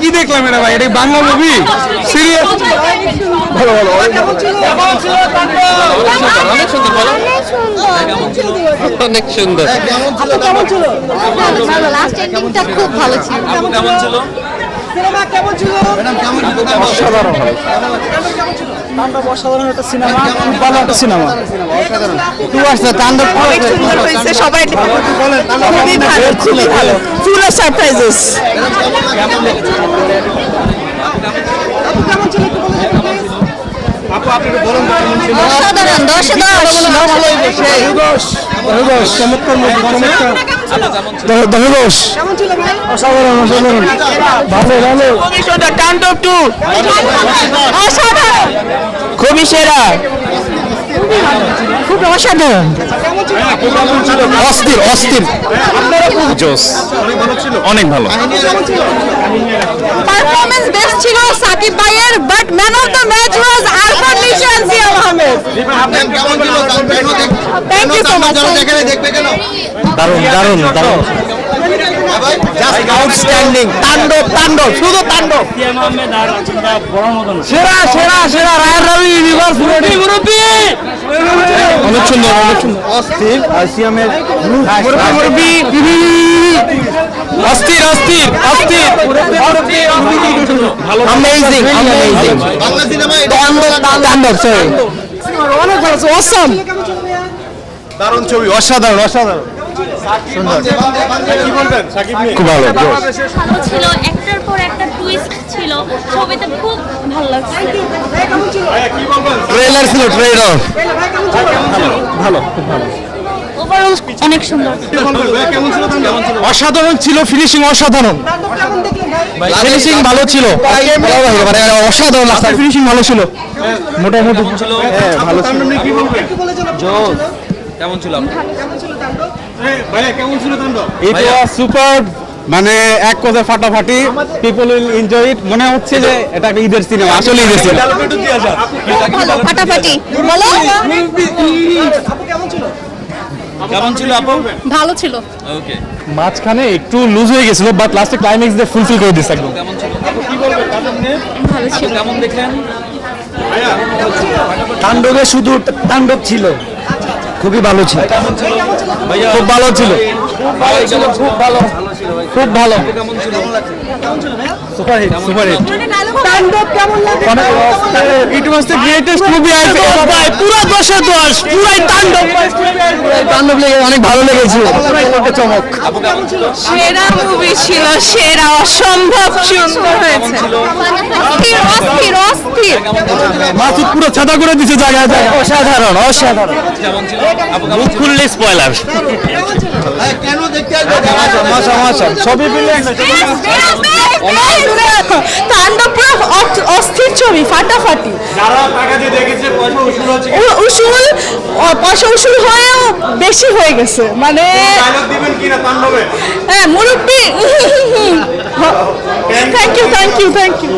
কি দেখলাম ভাই? এটা বাংলা মুভি সিরিয়াস ভালো ভালো অনেক সুন্দর বলো। অনেক সুন্দর। ভালো লাস্ট খুব ভালো ছিল? কেমন ছিল? অসাধারণ তাণ্ডব অসাধারণ একটা সিনেমা ভালো একটা সিনেমা। টু আসছে তাণ্ডব অনেক সুন্দর হয়েছে সবাই খুবই ভালো খুবই ভালো। ফুল অফ সারপ্রাইজেস অসাধারণ দশ দশ দশ চমৎকার চমৎকার। দশ অসাধারণ অসাধারণ। ভালো ভালো। খুবই টু। অসাধারণ। খুবই সেরা। খুব অসাধারণ অস্থির অস্থির। জোস। অনেক ভালো পারফরমেন্স বেস্ট ছিল? সাকিব ভাইয়ের but man of the match দারুণ দারুণ দারুণ। আউটস্ট্যান্ডিং তাণ্ডব তাণ্ডব শুধু তাণ্ডব। সেরা সেরা সেরা রায়ের রবি ইউনিভার্স মুরব্বি অনেক সুন্দর অনেক সুন্দর। অস্থির আসিয়ামের মুরব্বি অস্থির অস্থির অস্থির। অ্যামেজিং অ্যামেজিং তাণ্ডব তাণ্ডব সরি অনেক ভালো অসম দারুণ ছবি অসাধারণ অসাধারণ। খুব ভালো ভালো ছিল একটার পর একটা টুইস্ট ছিল ছবিতে খুব ভালো লাগছে। ট্রেলার ছিল ট্রেলার ওভারঅল অনেক সুন্দর। অসাধারণ ছিল ফিনিশিং অসাধারণ। ফিনিশিং ভালো ছিল। মানে অসাধারণ ফিনিশিং ভালো ছিল। মোটামুটি হ্যাঁ ভালো ছিল। কেমন ছিল ওয়াজ সুপার মানে এক কথায় ফাটাফাটি। পিপল উইল এনজয় ইট মনে হচ্ছে যে এটা একটা ঈদের সিনেমা আসলে ঈদের সিনেমা ফাটাফাটি? বলো। কেমন ছিল আপু? ভালো ছিল। ওকে মাঝখানে একটু লুজ হয়ে গেছিল বাট লাস্টে ক্লাইম্যাক্স দিয়ে ফুলফিল করে দিচ্ছে একদম। কেমন ছিল? ভালো ছিল। কেমন দেখলেন? তাণ্ডবে শুধু তাণ্ডব ছিল। খুবই ভালো ছিল। খুব ভালো ছিল। খুব ভালো খুব ভালো। কেমন ছিল? Super hit super hit. Taandob কেমন লাগে? It was the greatest movie I ভাই পুরো দশে দশ পুরাই তাণ্ডব। তাণ্ডব। লেগে অনেক ভালো লেগেছে চমক। সেরা মুভি ছিল সেরা অসম্ভব সুন্দর হয়েছে। অস্থির অস্থির অস্থির। মাসুদ পুরো ছাতা করে দিছে জায়গায় জায়গায়। অসাধারণ অসাধারণ। খুললে স্পয়লার মাশা মাশা সবই মিলে তাণ্ডব পুরো অস্থির ছবি ফাটাফাটি। উসুল পয়সা উসুল হয়েও বেশি হয়ে গেছে মানে হ্যাঁ মুরব্বী thank you thank you thank you